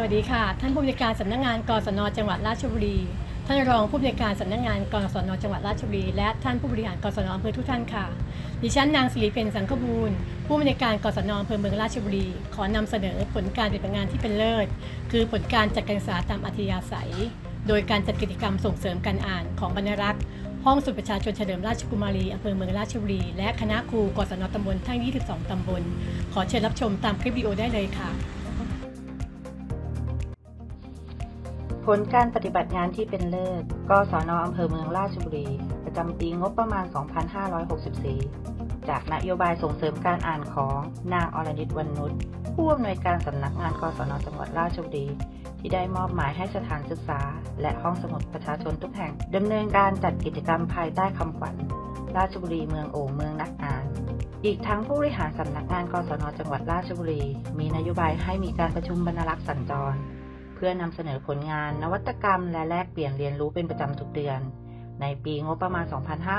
สวัสดีค่ะ ท่านผู้อำนวยการสำนักงานกศนจังหวัดราชบุรี ท่านรองผู้อำนวยการสำนักงานกศนจังหวัดราชบุรี และท่านผู้บริหารกศนอำเภอทุกท่านค่ะ ดิฉันนางสิริเพนสังคบูรณ์ผู้อำนวยการกศนอำเภอเมืองราชบุรี ขอนำเสนอผลการปฏิบัติงานที่เป็นเลิศ คือผลการจัดการศึกษาตามอัธยาศัย โดยการจัดกิจกรรมส่งเสริมการอ่านของบรรณรักษ์ห้องสุดประชาชนเฉลิมราชกุมารีอำเภอเมืองราชบุรี และคณะครูกศนตำบลทั้ง 22 ตำบล ขอเชิญรับชมตามคลิปวิดีโอได้เลยค่ะ ผลการปฏิบัติงานที่เป็นเลิศกศนอำเภอเมืองราชบุรี ประจำปีงบประมาณ 2564 จากนโยบายส่งเสริมการอ่านของนางอรณิตวรรณนุชผู้อำนวยการสำนักงานกศนจังหวัดราชบุรี ที่ได้มอบหมายให้สถานศึกษา และห้องสมุดประชาชนทุกแห่งดำเนินการจัดกิจกรรมภายใต้คำขวัญ ราชบุรีเมืองโอ่งเมืองนักอ่านอีกทั้งผู้บริหารสำนักงานกศนจังหวัดราชบุรี มีนโยบายให้มีการประชุมบรรณารักษ์สัญจร เพื่อนำเสนอผลงานนวัตกรรม และแลกเปลี่ยนเรียนรู้เป็นประจำทุกเดือน ในปีงบประมาณ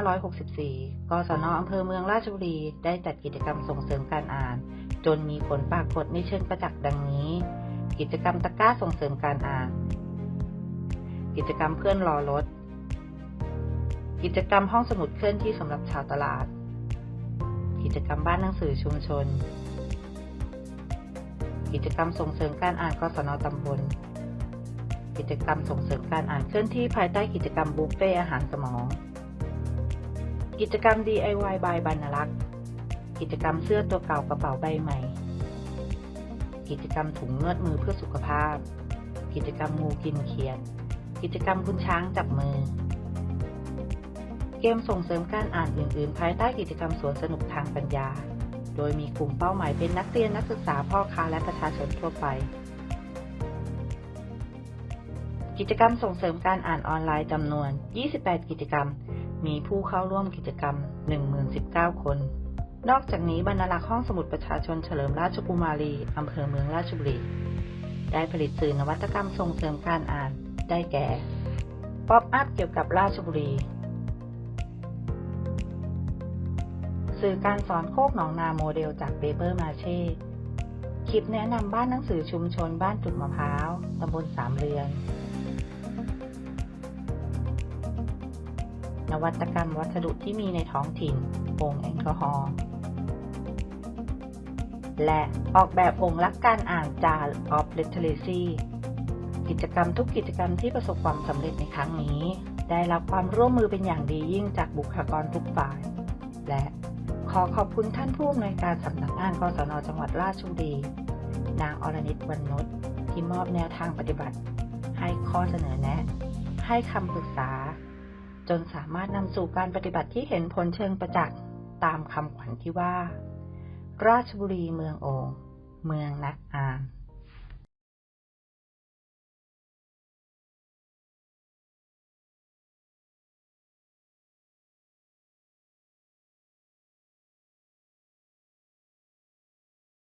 2564 กศนอำเภอเมืองราชบุรี ได้จัดกิจกรรมส่งเสริมการอ่าน จนมีผลปรากฏในเชิงประจักษ์ดังนี้ กิจกรรมตะกร้าส่งเสริมการอ่าน กิจกรรมเพื่อนรอรถ กิจกรรมห้องสมุดเคลื่อนที่สำหรับชาวตลาด กิจกรรมบ้านหนังสือชุมชนกิจกรรมส่งเสริมการอ่านกศนตำบล กิจกรรมส่งเสริมการอ่านเคลื่อนที่ภายใต้กิจกรรมบุฟเฟ่อาหารสมอง กิจกรรม DIY by บรรลักษ์ กิจกรรมเสื้อตัวเก่ากระเป๋าใบใหม่ กิจกรรมถุงนวดมือเพื่อสุขภาพ กิจกรรมงูกินเขียด กิจกรรมคุณช้างจับมือ เกมส่งเสริมการอ่านอื่น ๆ ภายใต้กิจกรรมสวนสนุกทางปัญญา โดยมีกลุ่มเป้าหมายเป็นนักเรียนนักศึกษาพ่อค้าและประชาชนทั่วไป กิจกรรมส่งเสริมการอ่านออนไลน์จำนวน 28 กิจกรรม มีผู้เข้าร่วมกิจกรรม 1019 คน นอกจากนี้บรรณารักษ์ห้องสมุดประชาชนเฉลิมราชกุมารีอำเภอเมืองราชบุรี ได้ผลิตสื่อนวัตกรรมส่งเสริมการอ่าน ได้แก่ ป๊อปอัพเกี่ยวกับราชบุรี สื่อการสอนโคกหนองนาโมเดลจากเปเปอร์มาเช่คลิปแนะนำบ้านหนังสือชุมชนบ้านจุดมะพร้าว ตำบลสามเรือน นวัตกรรมวัสดุที่มีในท้องถิ่นโอ่งแอลกอฮอล์และออกแบบองค์รักการอ่านจาร of Literacy กิจกรรมทุกกิจกรรมที่ประสบความสำเร็จในครั้งนี้ ได้รับความร่วมมือเป็นอย่างดียิ่งจากบุคลากรทุกฝ่าย และขอขอบคุณท่านผู้อำนวยการสำนักงานกศนจังหวัดราชบุรี นางอรณิตวรรณนุชที่มอบแนวทางปฏิบัติ ให้ข้อเสนอแนะ ให้คำปรึกษา จนสามารถนำสู่การปฏิบัติที่เห็นผลเชิงประจักษ์ตามคำขวัญที่ว่า ราชบุรีเมืองโอ่งเมืองนักอ่าน